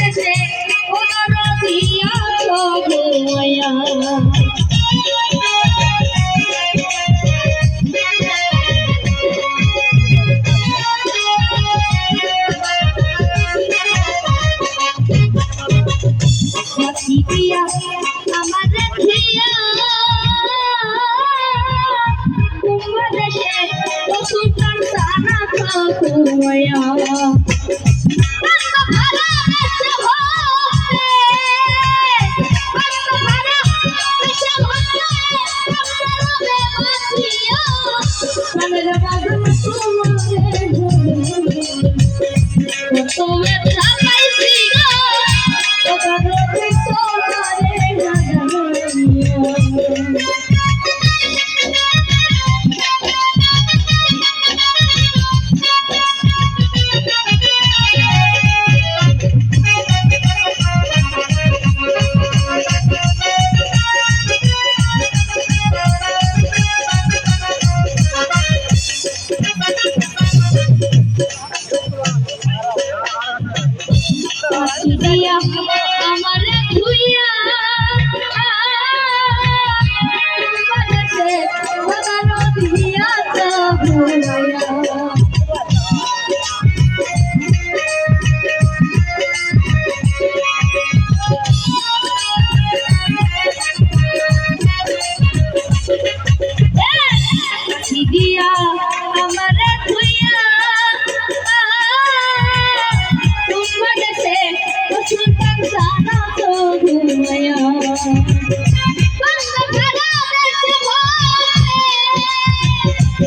দেশে অনুরোধিয়া ঘুমায়া সাথী দিয়া আমার ধিয়া কুম্ভদেশে সুলতান সানা খাকুয়া তুমি দিয়া আমার ধুইয়া বাতানো দিয়া ভুলাইয়া।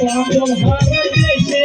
ভারত দেশে